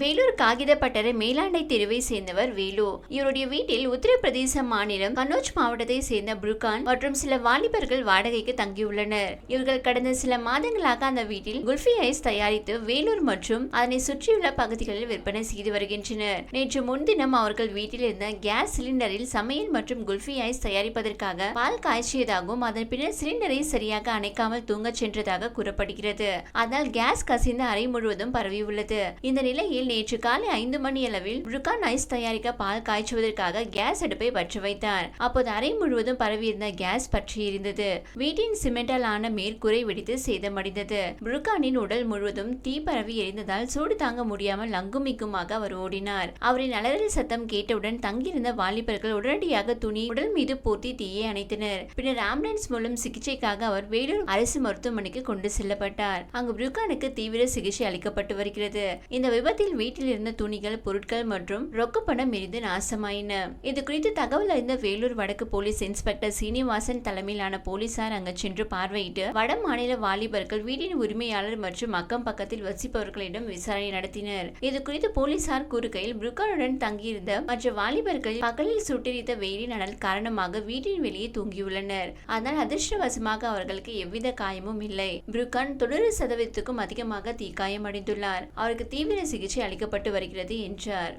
வேலூர் காகித மேலாண்டை தெருவை சேர்ந்தவர் வேலு. இவருடைய வீட்டில் உத்தரப்பிரதேச மாநிலம் கன்னோஜ் மாவட்டத்தை சேர்ந்த புருகான் மற்றும் சில வாலிபர்கள் வாடகைக்கு தங்கியுள்ளனர். இவர்கள் கடந்த சில மாதங்களாக அந்த வீட்டில் குல்ஃபி ஐஸ் தயாரித்து வேலூர் மற்றும் அதனை சுற்றியுள்ள பகுதிகளில் விற்பனை செய்து வருகின்றனர். நேற்று முன்தினம் அவர்கள் வீட்டில் இருந்த கேஸ் சிலிண்டரில் சமையல் மற்றும் குல்ஃபி ஐஸ் தயாரிப்பதற்காக பால் காய்ச்சியதாகவும் அதன் பின்னர் சிலிண்டரை சரியாக அணைக்காமல் தூங்கச் சென்றதாக கூறப்படுகிறது. அதனால் கேஸ் கசிந்து அறை முழுவதும் பரவியுள்ளது. இந்த நிலையில் நேற்று காலை ஐந்து மணி அளவில் புருகான் ஐஸ் தயாரிக்க பால் காய்ச்சுவதற்காக கேஸ் அடுப்பை பற்றி வைத்தார். அப்போது அறை முழுவதும் பரவியிருந்த கேஸ் பற்றி இருந்தது வீட்டின் சிமெண்டால் ஆன மேற்கூரை வெடித்து சேதமடைந்தது. புருகானின் உடல் முழுவதும் தீ பரவி எரிந்ததால் சூடு தாங்க முடியாமல் அங்குமிக்குமாக அவர் ஓடினார். அவரின் அலறல் சத்தம் கேட்டவுடன் தங்கியிருந்த வாலிபர்கள் உடனடியாக துணி உடல் மீது போர்த்தி தீயை அணைத்தனர். பின்னர் ஆம்புலன்ஸ் மூலம் சிகிச்சைக்காக அவர் வேலூர் அரசு மருத்துவமனைக்கு கொண்டு செல்லப்பட்டார். அங்கு புருகானுக்கு தீவிர சிகிச்சை அளிக்கப்பட்டு வருகிறது. இந்த விபத்தில் வீட்டில் இருந்த துணிகள் பொருட்கள் மற்றும் ரொக்க பணம் எரிந்து நாசமாயின. இது குறித்து தகவல் அறிந்த வேலூர் வடக்கு போலீஸ் இன்ஸ்பெக்டர் சீனிவாசன் தலைமையிலான போலீசார் அங்கு சென்று பார்வையிட்டு வட மாநில வாலிபர்கள் வீட்டின் உரிமையாளர் மற்றும் அக்கம் பக்கத்தில் வசிப்பவர்களிடம் விசாரணை நடத்தினர். இது குறித்து போலீசார் கூறுகையில் புருக்கானுடன் தங்கியிருந்த மற்ற வாலிபர்கள் பகலில் சுட்டெரித்த வெயிலின் அனல் காரணமாக வீட்டின் வெளியே தூங்கியுள்ளனர். ஆனால் அதிர்ஷ்டவசமாக அவர்களுக்கு எவ்வித காயமும் இல்லை. புருக்கான் தொண்ணூறு சதவீதத்துக்கும் அதிகமாக தீக்காயம் அடைந்துள்ளார் அவருக்கு தீவிர சிகிச்சை சிகிச்சை அளிக்கப்பட்டு வருகிறது என்றார்.